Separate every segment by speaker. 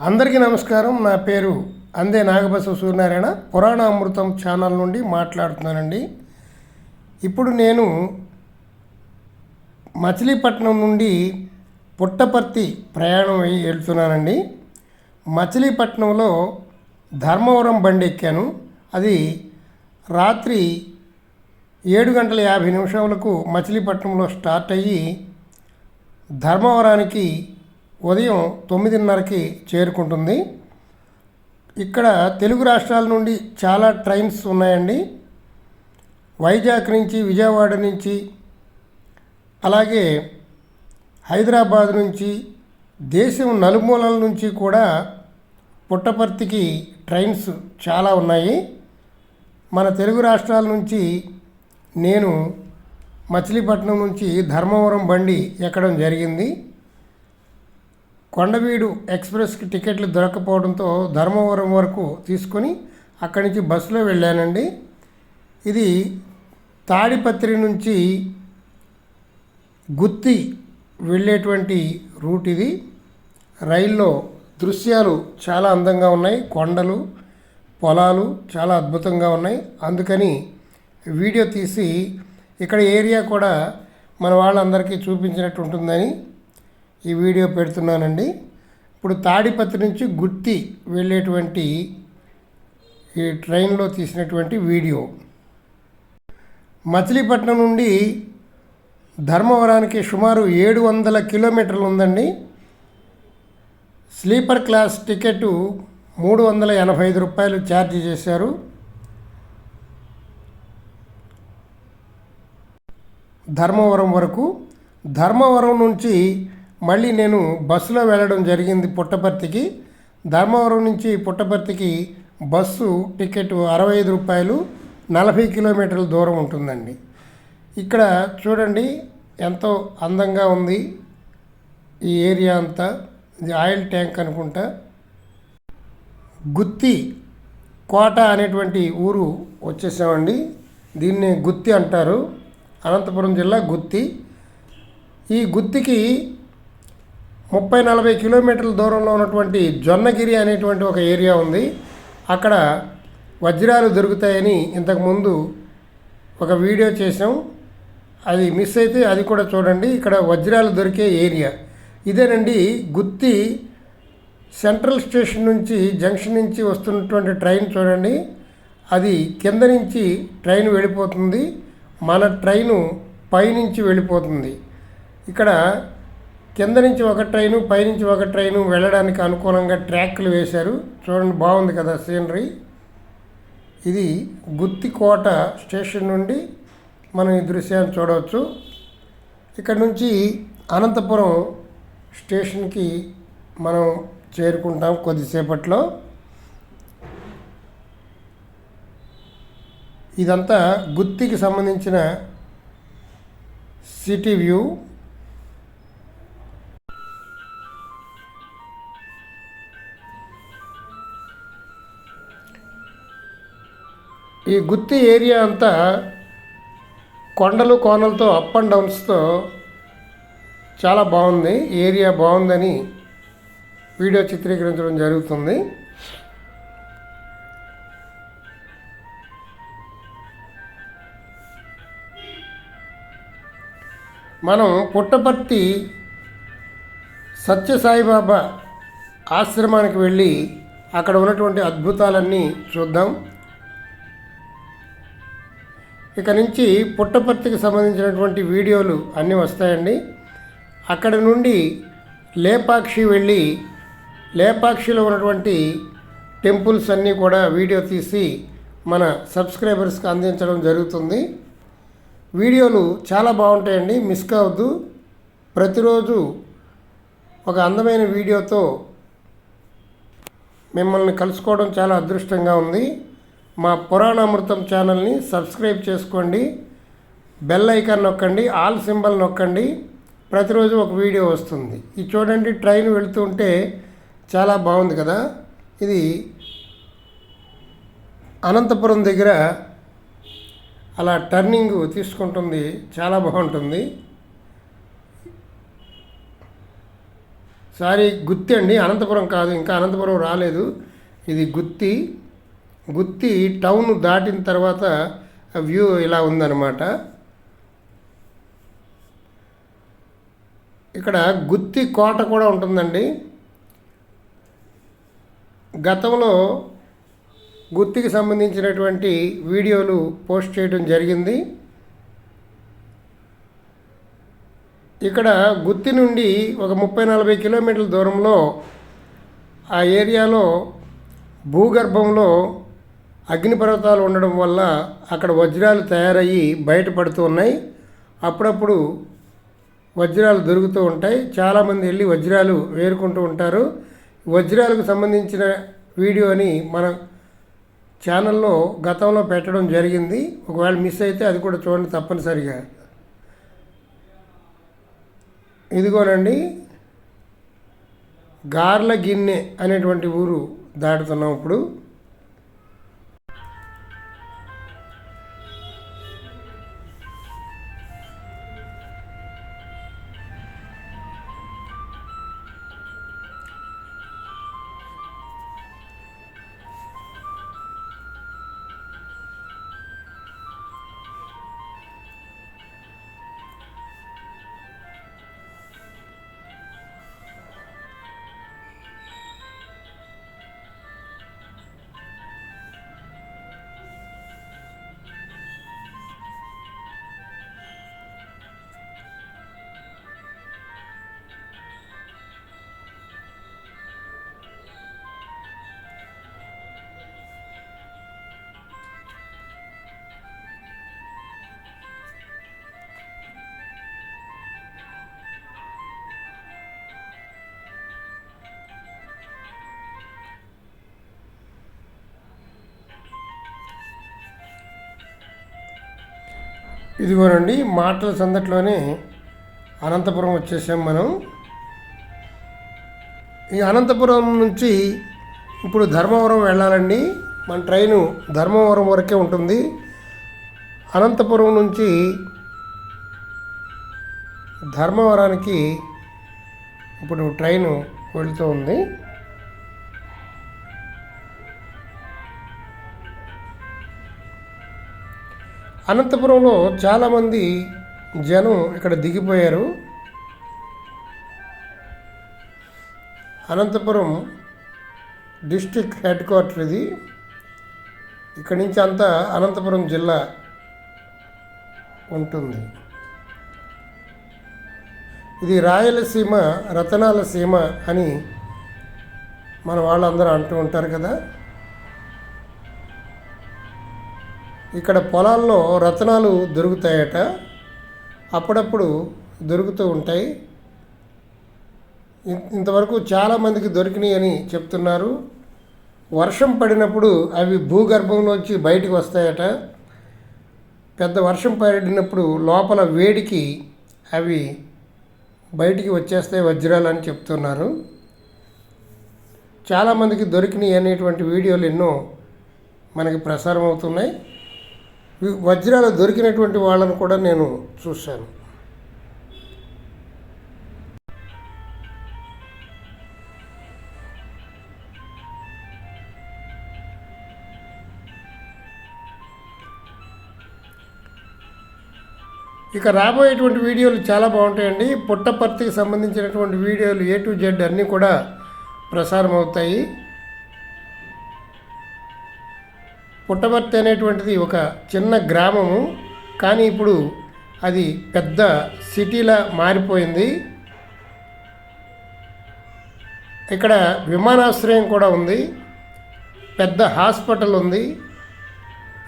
Speaker 1: అందరికీ నమస్కారం. నా పేరు అందే నాగబసవ సూర్యనారాయణ. పురాణ అమృతం ఛానల్ నుండి మాట్లాడుతున్నానండి. ఇప్పుడు నేను మచిలీపట్నం నుండి పుట్టపర్తి ప్రయాణం అయ్యి వెళ్తున్నానండి. మచిలీపట్నంలో ధర్మవరం బండి ఎక్కాను. అది రాత్రి ఏడు గంటల యాభై నిమిషాలకు మచిలీపట్నంలో స్టార్ట్ అయ్యి ధర్మవరానికి ఉదయం తొమ్మిదిన్నరకి చేరుకుంటుంది. ఇక్కడ తెలుగు రాష్ట్రాల నుండి చాలా ట్రైన్స్ ఉన్నాయండి. వైజాగ్ నుంచి విజయవాడ నుంచి అలాగే హైదరాబాద్ నుంచి దేశం నలుమూలల నుంచి కూడా పుట్టపర్తికి ట్రైన్స్ చాలా ఉన్నాయి. మన తెలుగు రాష్ట్రాల నుంచి నేను మచిలీపట్నం నుంచి ధర్మవరం బండి ఎక్కడం జరిగింది. కొండవీడు ఎక్స్ప్రెస్కి టికెట్లు దొరకపోవడంతో ధర్మవరం వరకు తీసుకొని అక్కడి నుంచి బస్సులో వెళ్ళానండి. ఇది తాడిపత్రి నుంచి గుత్తి వెళ్ళేటువంటి రూట్ ఇది. రైల్లో దృశ్యాలు చాలా అందంగా ఉన్నాయి. కొండలు పొలాలు చాలా అద్భుతంగా ఉన్నాయి. అందుకని వీడియో తీసి ఇక్కడ ఏరియా కూడా మన వాళ్ళందరికీ చూపించినట్టు ఉంటుందని ఈ వీడియో పెడుతున్నానండి. ఇప్పుడు తాడిపత్రి నుంచి గుత్తి వెళ్ళేటువంటి ఈ ట్రైన్లో తీసినటువంటి వీడియో. మచిలీపట్నం నుండి ధర్మవరానికి సుమారు ఏడు వందల కిలోమీటర్లు ఉందండి. స్లీపర్ క్లాస్ టికెట్ మూడు వందల ఎనభై ఐదు రూపాయలు ఛార్జ్ చేశారు. ధర్మవరం వరకు. ధర్మవరం నుంచి మళ్ళీ నేను బస్సులో వెళ్ళడం జరిగింది పుట్టపర్తికి. ధర్మవరం నుంచి పుట్టపర్తికి బస్సు టికెట్ అరవై ఐదు రూపాయలు నలభై కిలోమీటర్ల దూరం ఉంటుందండి. ఇక్కడ చూడండి ఎంతో అందంగా ఉంది ఈ ఏరియా అంతా. ఇది ఆయిల్ ట్యాంక్ అనుకుంటా. గుత్తి కోట అనేటువంటి ఊరు వచ్చేసామండి. దీన్ని గుత్తి అంటారు. అనంతపురం జిల్లా గుత్తి. ఈ గుత్తికి ముప్పై నలభై కిలోమీటర్ల దూరంలో ఉన్నటువంటి జొన్నగిరి అనేటువంటి ఒక ఏరియా ఉంది. అక్కడ వజ్రాలు దొరుకుతాయని ఇంతకుముందు ఒక వీడియో చేసాం అది మిస్ అయితే అది కూడా చూడండి. ఇక్కడ వజ్రాలు దొరికే ఏరియా. ఇదేనండి గుత్తి సెంట్రల్ స్టేషన్ నుంచి జంక్షన్ నుంచి వస్తున్నటువంటి ట్రైన్ చూడండి. అది కింద నుంచి ట్రైన్ వెళ్ళిపోతుంది. మన ట్రైను పైనుంచి వెళ్ళిపోతుంది. ఇక్కడ కింద నుంచి ఒక ట్రైను పైనుంచి ఒక ట్రైను వెళ్ళడానికి అనుకూలంగా ట్రాక్లు వేశారు. చూడండి బాగుంది కదా సీనరీ. ఇది గుత్తికోట స్టేషన్ నుండి మనం ఈ దృశ్యాన్ని చూడవచ్చు. ఇక్కడ నుంచి అనంతపురం స్టేషన్కి మనం చేరుకుంటాం కొద్దిసేపట్లో. ఇదంతా గుత్తికి సంబంధించిన సిటీ వ్యూ. ఈ గుత్తి ఏరియా అంతా కొండలు కోనలతో అప్ అండ్ డౌన్స్తో చాలా బాగుంది. ఏరియా బాగుందని వీడియో చిత్రీకరించడం జరుగుతుంది. మనం పుట్టపర్తి సత్యసాయిబాబా ఆశ్రమానికి వెళ్ళి అక్కడ ఉన్నటువంటి అద్భుతాలన్నీ చూద్దాం. ఇక నుంచి పుట్టపర్తికి సంబంధించినటువంటి వీడియోలు అన్నీ వస్తాయండి. అక్కడ నుండి లేపాక్షి వెళ్ళి లేపాక్షిలో ఉన్నటువంటి టెంపుల్స్ అన్నీ కూడా వీడియో తీసి మన సబ్స్క్రైబర్స్కి అందించడం జరుగుతుంది. వీడియోలు చాలా బాగుంటాయండి మిస్ కావద్దు. ప్రతిరోజు ఒక అందమైన వీడియోతో మిమ్మల్ని కలుసుకోవడం చాలా అదృష్టంగా ఉంది. మా పురాణామృతం ఛానల్ని సబ్స్క్రైబ్ చేసుకోండి బెల్ ఐకాన్ నొక్కండి ఆల్ సింబల్ నొక్కండి. ప్రతిరోజు ఒక వీడియో వస్తుంది. ఇది చూడండి ట్రైన్ వెళుతుంటే చాలా బాగుంది కదా. ఇది అనంతపురం దగ్గర అలా టర్నింగ్ తీసుకుంటుంది చాలా బాగుంటుంది. సారీ గుత్తి అండి అనంతపురం కాదు ఇంకా అనంతపురం రాలేదు. ఇది గుత్తి. గుత్తి టౌన్ దాటిన తర్వాత వ్యూ ఇలా ఉందన్నమాట. ఇక్కడ గుత్తి కోట కూడా ఉంటుందండి. గతంలో గుత్తికి సంబంధించినటువంటి వీడియోలు పోస్ట్ చేయడం జరిగింది. ఇక్కడ గుత్తి నుండి ఒక ముప్పై నలభై కిలోమీటర్ల దూరంలో ఆ ఏరియాలో భూగర్భంలో అగ్నిపర్వతాలు ఉండడం వల్ల అక్కడ వజ్రాలు తయారయ్యి బయటపడుతూ ఉన్నాయి. అప్పుడప్పుడు వజ్రాలు దొరుకుతూ ఉంటాయి. చాలామంది వెళ్ళి వజ్రాలు వేరుకుంటూ ఉంటారు. వజ్రాలకు సంబంధించిన వీడియోని మన ఛానల్లో గతంలో పెట్టడం జరిగింది. ఒకవేళ మిస్ అయితే అది కూడా చూడండి తప్పనిసరిగా. ఇదిగోనండి. గార్ల గిన్నె అనేటువంటి ఊరు దాటుతున్నాం ఇప్పుడు. ఇదిగోనండి మాటల సందట్లోనే అనంతపురం వచ్చేసాం మనం. ఈ అనంతపురం నుంచి ఇప్పుడు ధర్మవరం వెళ్ళాలండి. మన ట్రైను ధర్మవరం వరకే ఉంటుంది. అనంతపురం నుంచి ధర్మవరానికి ఇప్పుడు ట్రైను వెళుతూ ఉంది. అనంతపురంలో చాలామంది జనం ఇక్కడ దిగిపోయారు. అనంతపురం డిస్టిక్ హెడ్ క్వార్టర్ ఇది ఇక్కడి నుంచి అంతా అనంతపురం జిల్లా ఉంటుంది. ఇది రాయలసీమ రతనాల సీమ అని మన వాళ్ళందరూ అంటూ ఉంటారు కదా. ఇక్కడ పొలాల్లో రత్నాలు దొరుకుతాయట. అప్పుడప్పుడు దొరుకుతూ ఉంటాయి. ఇంతవరకు చాలామందికి దొరికినాయి అని చెప్తున్నారు. వర్షం పడినప్పుడు అవి భూగర్భంలోంచి బయటికి వస్తాయట. పెద్ద వర్షం పడినప్పుడు లోపల వేడికి అవి బయటికి వచ్చేస్తాయి వజ్రాలు అని చెప్తున్నారు. చాలామందికి దొరికినాయి అనేటువంటి వీడియోలు ఎన్నో మనకి ప్రసారం అవుతున్నాయి వజ్రాలు దొరికినటువంటి వాళ్ళను కూడా నేను చూశాను. ఇక రాబోయేటువంటి వీడియోలు చాలా బాగుంటాయండి. పుట్టపర్తికి సంబంధించినటువంటి వీడియోలు ఏ టు జెడ్ అన్నీ కూడా ప్రసారం అవుతాయి పుట్టపర్తి అనేటువంటిది ఒక చిన్న గ్రామము కానీ ఇప్పుడు అది పెద్ద సిటీలా మారిపోయింది. ఇక్కడ విమానాశ్రయం కూడా ఉంది. పెద్ద హాస్పిటల్ ఉంది.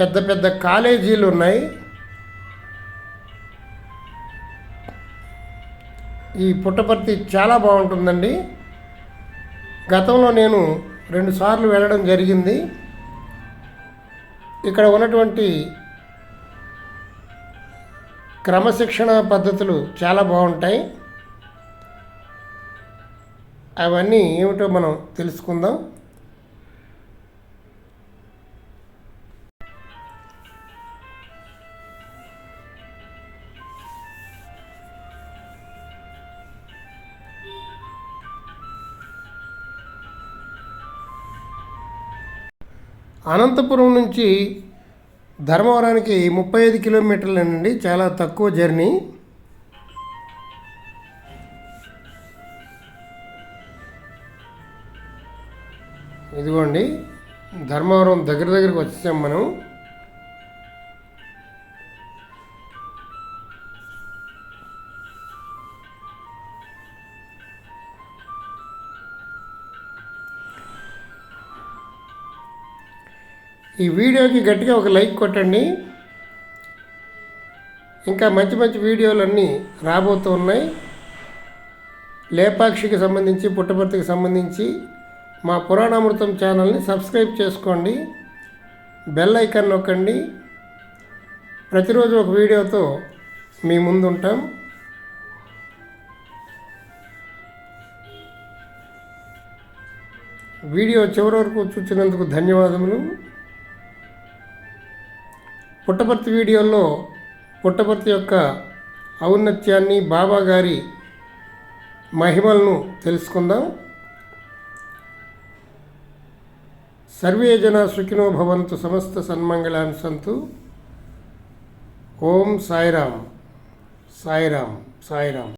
Speaker 1: పెద్ద పెద్ద కాలేజీలు ఉన్నాయి. ఈ పుట్టపర్తి చాలా బాగుంటుందండి. గతంలో నేను రెండుసార్లు వెళ్ళడం జరిగింది. ఇక్కడ ఉన్నటువంటి క్రమశిక్షణ పద్ధతులు చాలా బాగుంటాయి. అవన్నీ ఏమిటో మనం తెలుసుకుందాం. అనంతపురం నుంచి ధర్మవరానికి ముప్పై ఐదు కిలోమీటర్లేనండి చాలా తక్కువ జర్నీ. ఇదిగోండి ధర్మవరం దగ్గర దగ్గరకు వచ్చేసాం మనం. ఈ వీడియోకి గట్టిగా ఒక లైక్ కొట్టండి. ఇంకా మంచి మంచి వీడియోలన్నీ రాబోతూ ఉన్నాయి. లేపాక్షికి సంబంధించి పుట్టపర్తికి సంబంధించి మా పురాణామృతం ఛానల్ని సబ్స్క్రైబ్ చేసుకోండి. బెల్ ఐకాన్ నొక్కండి. ప్రతిరోజు ఒక వీడియోతో మీ ముందుంటాం. వీడియో చివరి వరకు చూసినందుకు ధన్యవాదములు. పుట్టపర్తి వీడియోలో పుట్టపర్తి యొక్క ఔన్నత్యాన్ని బాబా గారి మహిమలను తెలుసుకుందాం. సర్వే జన సుఖినో భవంతు సమస్త సన్మంగళాన్ని సంతు. ఓం సాయిరామ్. సాయిరామ్. సాయిరామ్.